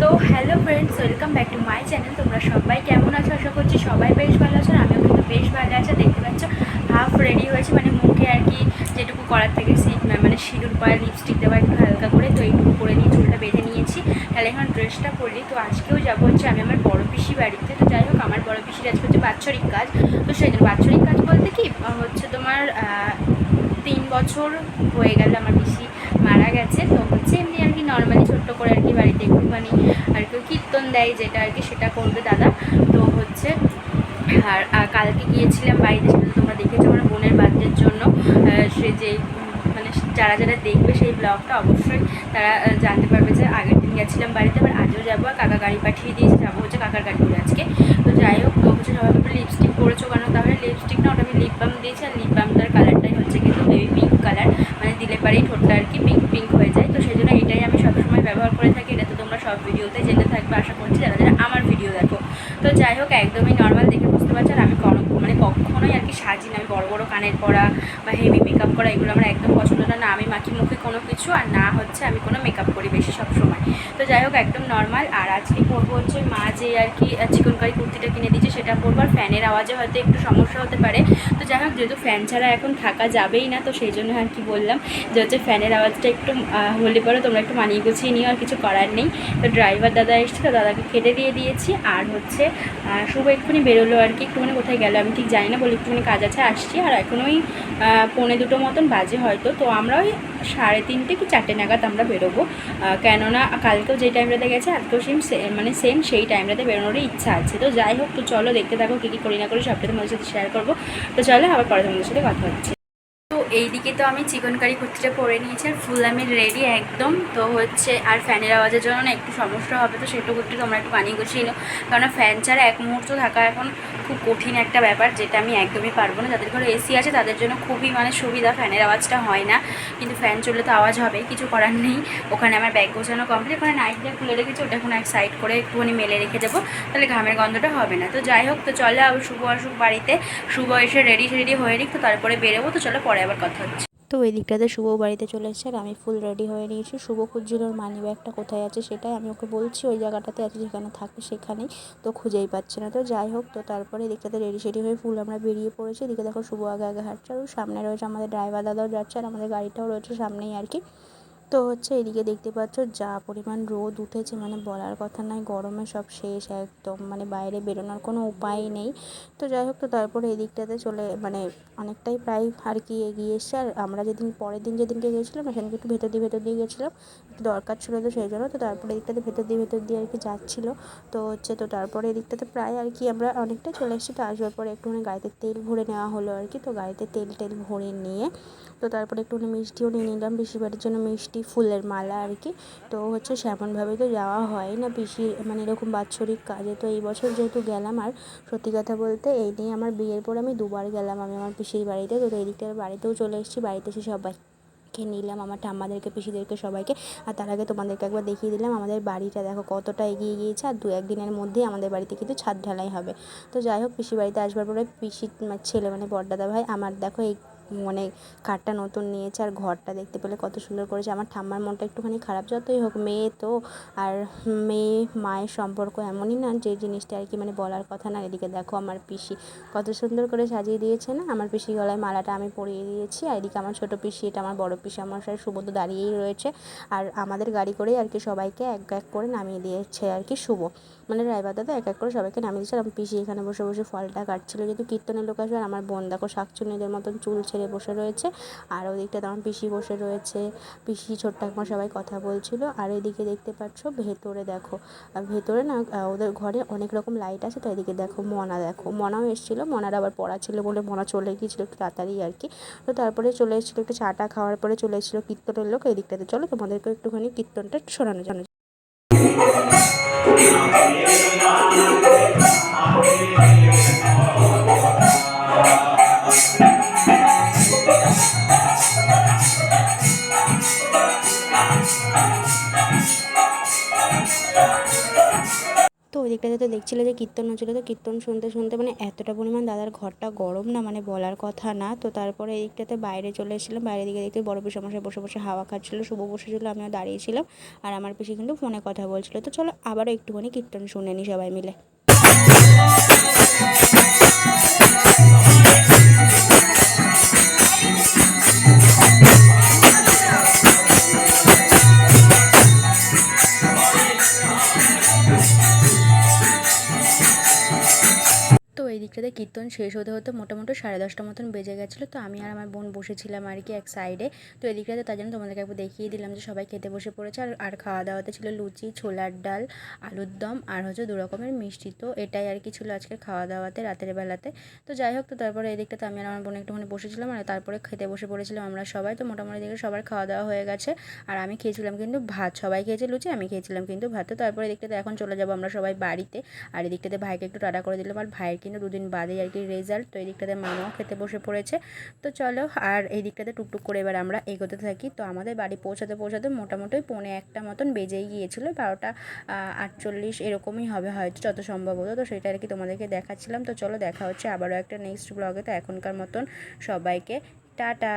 তো hello friends welcome back to my channel তোমরা সবাই কেমন আছো? আশা করছি সবাই বেশ ভালো আছো আমিও কিন্তু বেশ ভালো আছো। দেখতে পাচ্ছ হাফ রেডি হয়েছে মানে মুখে আর কি যেটুকু করার থেকে সি- মানে সিঁদুর পরা লিপস্টিক দেওয়া একটু হালকা করে, তো এইটুকু করে নিয়ে চুলটা বেঁধে নিয়েছি। তাহলে এখন ড্রেসটা পরলি, তো আজকেও যাব হচ্ছে আমি আমার বড় পিসি বাড়িতে। তো যাই হোক, আমার বড় পিসির আজকে হচ্ছে বাৎসরিক কাজ। তো সেই জন্য বাৎসরিক কাজ বলতে কি হচ্ছে তোমার তিন বছর হয়ে গেল আমার পিসি মারা গেছে। তো হচ্ছে এমনি আর কি নর্মালি ছোট্ট করে আর কি বাড়িতে একটুখানি আর কি কীর্তন দেয়, যেটা আর কি সেটা করবে দাদা। তো হচ্ছে, আর কালকে গিয়েছিলাম বাড়িতে, সেটা তোমরা দেখেছ আমার বোনের বার্থডের জন্য। সে যে মানে যারা যারা দেখবে সেই ব্লগটা অবশ্যই তারা জানতে পারবে যে আগের দিন গেছিলাম বাড়িতে, আবার আজও যাব আর কাকা গাড়ি পাঠিয়ে দিয়েছে, যাব হচ্ছে কাকার গাড়ি করে আজকে। তো যাই হোক, তো হচ্ছে সবাই ব্যাপারে লিপস্টিক পরেছো কেন? তাহলে লিপস্টিক না, ওটা আমি লিপ বাম দিয়েছি, আর লিপ বামটার কালারটাই হচ্ছে কিন্তু বেবি পিঙ্ক কালার মানে দিলে পারেই ঠোঁটটা আর কি পিঙ্ক পিঙ্ক হয়ে যায়। তো সেই জন্য এটাই আমি সবসময় ব্যবহার করে থাকি। এটা তো তোমরা সব ভিডিওতে যেতে থাকবে, আশা করছি যারা যারা আমার ভিডিও দেখো। তো যাই হোক, একদমই নর্মাল দেখে বুঝতে পারছ আর আমি মানে কখনোই আর কি সাজি না। আমি বড় বড় কানের পরা বা হেভি মেকআপ করা এগুলো আমার একদম পছন্দ না। আমি মাখি মুখে কোনো কিছু আর না হচ্ছে আমি কোনো মেকআপ করি বেশি সব সময় তো যাই হোক, একদম নর্মাল আর আজকে পরবো হচ্ছে মা যে আর কি চিকন কারি কুর্তিটা কিনে দিয়েছে, সেটা পরবো। আর ফ্যানের আওয়াজে হয়তো একটু সমস্যা হতে পারে। তো যাই হোক, যেহেতু ফ্যান ছাড়া এখন থাকা যাবেই না, তো সেই জন্য আর কি বললাম যে হচ্ছে ফ্যানের আওয়াজটা একটু হলে পরে তোমরা একটু মানিয়ে গুছিয়ে নিও, আর কিছু করার নেই। তো ড্রাইভার দাদা এসছে, তো দাদাকে খেতে দিয়ে দিয়েছি। আর হচ্ছে শুভ এক্ষুনি বেরোলো আর কি, একটুখানি কোথায় গেলো আমি ঠিক জানি না, বলে একটুখানি কাজ আছে, আসছি। আর এখন ওই পৌনে দুটো মতন বাজে হয়তো। তো আমরা ওই সাড়ে তিনটে কি চারটে নাগাদ আমরা বেরোবো। কেননা কালকেও যে টাইমটাতে গেছে, আজকেও সেম মানে সেম সেই টাইমটাতে বেরোনোরই ইচ্ছা আছে। তো যাই হোক, তো চলো দেখতে থাকো, কী কী করি না করি সবটা তোমাদের সাথে শেয়ার করব। তো চলো, আবার পরে তোমাদের সাথে কথা হচ্ছে। এইদিকে তো আমি চিকন কারি কুর্তিটা পরে নিয়েছি আর ফুল আমি রেডি একদম। তো হচ্ছে আর ফ্যানের আওয়াজের জন্য না একটু সমস্যা হবে, তো সেটুকু একটু তোমরা একটু বানিয়ে গুছিয়ে নিও। কারণ ফ্যান ছাড়া এক মুহূর্ত থাকা এখন খুব কঠিন একটা ব্যাপার যেটা আমি একদমই পারব না। যাদের ঘরে এসি আছে তাদের জন্য খুবই মানে সুবিধা, ফ্যানের আওয়াজটা হয় না। কিন্তু ফ্যান চললে তো আওয়াজ হবে কিছু করার নেই। ওখানে আমার ব্যাগ গোছানো কমপ্লিট ওখানে নাইটটা খুলে রেখেছি, ওটা এখন এক সাইড করে একটুখানি মেলে রেখে দেবো। তাহলে ঘামের গন্ধটা হবে না। তো যাই হোক, তো চলে আবার শুভ আসুক বাড়িতে। শুভ এসে রেডি রেডি হয়ে নিক, তো তারপরে বেরোবো। তো চলো পরে আবার কথা হচ্ছে। তো ওই দিকটাতে শুভ বাড়িতে চলে এসেছে আর আমি ফুল রেডি হয়ে নিয়েছি। শুভ খুঁজছিল ওর মানি ব্যাগটা কোথায় আছে সেটাই আমি ওকে বলছি, ওই জায়গাটাতে আছে যেখানে থাকে সেখানেই, তো খুঁজেই পাচ্ছে না। তো যাই হোক, তো তারপরে এদিকটাতে রেডি সেডি হয়ে ফুল আমরা বেরিয়ে পড়েছি। এদিকে দেখো শুভ আগে আগে হাঁটছে আর সামনে রয়েছে আমাদের ড্রাইভার দাদাও যাচ্ছে আর আমাদের গাড়িটাও রয়েছে সামনেই আর কি। তো হচ্ছে এদিকে দেখতে পাচ্ছ যা পরিমাণ রোদ উঠেছে মানে বলার কথা নয়, গরমে সব শেষ একদম মানে বাইরে বেরোনোর কোনো উপায় নেই। তো যাই হোক, তো তারপরে এদিকটাতে চলে মানে অনেকটাই প্রায় আর কি এগিয়ে এসছে। আর আমরা যেদিন, পরের দিন যেদিনকে গেছিলাম না সেদিনকে একটু ভেতর দিয়ে ভেতর দিয়ে গেছিলাম একটু দরকার ছিল তো সেই জন্য, তো তারপরে এদিকটাতে ভেতর দিয়ে ভেতর দিয়ে আর কি যাচ্ছিল। তো হচ্ছে, তো তারপরে এদিকটাতে প্রায় আর কি আমরা অনেকটাই চলে এসেছি, তো আসবার পরে একটুখানি গাড়িতে তেল ভরে নেওয়া হলো আর কি, তো গাড়িতে তেল টেল ভরে নিয়ে, তো তারপরে একটুখানি মিষ্টিও নিয়ে নিলাম বাড়ির জন্য মিষ্টি ফুলের মালা আর কি। তো হচ্ছে সেমনভাবে তো যাওয়া হয় না পিসি মানে এরকম বাৎসরিক কাজে। তো এই বছর যেহেতু গেলাম আর সত্যি কথা বলতে এই নিয়ে আমার বিয়ের পর আমি দুবার গেলাম আমি আমার পিসির বাড়িতে। তো এই দিকটা বাড়িতেও চলে এসেছি, বাড়িতে এসে সবাই কে নিলাম, আমার ঠাম্মাদেরকে, পিসিদেরকে, সবাইকে। আর তার আগে তোমাদেরকে একবার দেখিয়ে দিলাম আমাদের বাড়িটা। দেখো কতটা এগিয়ে গিয়েছে আর দু একদিনের মধ্যেই আমাদের বাড়িতে কিন্তু ছাদ ঢালাই হবে। তো যাই হোক পিসি বাড়িতে আসবার পরে পিসির ছেলে মানে বড়দাদা ভাই আমার দেখো এই মানে খাটটা নতুন নিয়েছে আর ঘরটা দেখতে পেলে কত সুন্দর করেছে। আমার ঠাম্মার মনটা একটুখানি খারাপ, যতই হোক মেয়ে তো, আর মেয়ে মায়ের সম্পর্ক এমনই না যে জিনিসটা আর কি মানে বলার কথা না। এদিকে দেখো আমার পিসি কত সুন্দর করে সাজিয়ে দিয়েছে না? আমার পিসি গলায় মালাটা আমি পরিয়ে দিয়েছি আর এদিকে আমার ছোটো পিসি, এটা আমার বড় পিসি, আমার সাথে শুভ তো দাঁড়িয়েই রয়েছে। আর আমাদের গাড়ি করেই আর কি সবাইকে এক এক করে নামিয়ে দিয়েছে আর কি শুভ। মানে ড্রাইভার দাদা এক এক করে সবাইকে নামিয়ে দিয়েছে। আর পিসি এখানে বসে বসে ফলটা কাটছিল। যেহেতু কীর্তনের লোক আসবে আর আমার বোন, দেখো শাকচুনিদের মতন চুল ছেড়ে বসে রয়েছে। আর ওদিকটাতে আমার পিসি বসে রয়েছে। পিসি ছোট্ট একমা সবাই কথা বলছিল। আর এদিকে দেখতে পাচ্ছ ভেতরে দেখো। ভেতরে না ওদের ঘরে অনেক রকম লাইট আছে, তো এদিকে দেখো মনা। দেখো মনাও এসেছিল। মনার আবার পড়া ছিল বলে মনা চলে গিয়েছিল একটু তাড়াতাড়ি আর কি। তো তারপরে চলে এসেছিল একটু চাটা খাওয়ার পরে চলে এসেছিল কীর্তনের লোক এদিকটাতে। চলো তোমাদেরকে একটুখানি কীর্তনটা শোনানো জানো দিকটাতে তো দেখছিলে যে কীর্তন হচ্ছিল তো কীর্তন শুনতে শুনতে মানে এতটা পরিমাণ দাদার ঘরটা গরম না মানে বলার কথা না। তো তারপরে এই দিকটাতে বাইরে চলে এসেছিলাম, বাইরে দিকে দেখতে বড় পিসমশাই বসে বসে হাওয়া খাচ্ছিলো, শুভ বসেছিলো, আমিও দাঁড়িয়েছিলাম। আর আমার পিসি কিন্তু ফোনে কথা বলছিলো। তো চলো আবারও একটুখানি কীর্তন শুনে নি সবাই মিলে। দিকটাতে কীর্তন শেষ হতে হতে মোটামুটি সাড়ে দশটা মতন বেজে গেছিল। তো আমি আর আমার বোন বসেছিলাম আর কি এক সাইডে তো এদিকটাতে তার জন্য তোমাদেরকে একবার দেখিয়ে দিলাম যে সবাই খেতে বসে পড়েছে। আর আর খাওয়া দাওয়াতে ছিল লুচি, ছোলার ডাল, আলুর দম আর হচ্ছে দু রকমের মিষ্টি। তো এটাই আর কি ছিল আজকের খাওয়া দাওয়াতে রাতের বেলাতে। তো যাই হোক, তো তারপরে এদিকটাতে আমি আর আমার বোন একটুখানি বসেছিলাম আর তারপরে খেতে বসে পড়েছিলাম আমরা সবাই। তো মোটামুটি দেখে সবার খাওয়া দাওয়া হয়ে গেছে। আর আমি খেয়েছিলাম কিন্তু ভাত। সবাই খেয়েছে লুচি, আমি খেয়েছিলাম কিন্তু ভাত। তো তারপরে এদিকটাতে এখন চলে যাব আমরা সবাই বাড়িতে। আর এদিকটাতে ভাইকে একটু টাটা করে দিলাম। আর ভাইয়ের কিন্তু দুদিন বাদে আর কি রেজাল্ট তো এই দিকটাতে মামাও খেতে বসে পড়েছে। তো চলো, আর এই দিকটাতে টুকটুক করে এবার আমরা এগোতে থাকি। তো আমাদের বাড়ি পৌঁছাতে পৌঁছাতে মোটামুটি পৌনে একটা মতন বেজেই গিয়েছিল, বারোটা আটচল্লিশ এরকমই হবে হয়তো যত সম্ভব হতো। তো সেটা আর কি তোমাদেরকে দেখাচ্ছিলাম। তো চলো, দেখা হচ্ছে আবারও একটা নেক্সট ব্লগে তো এখনকার মতন সবাইকে, টাটা!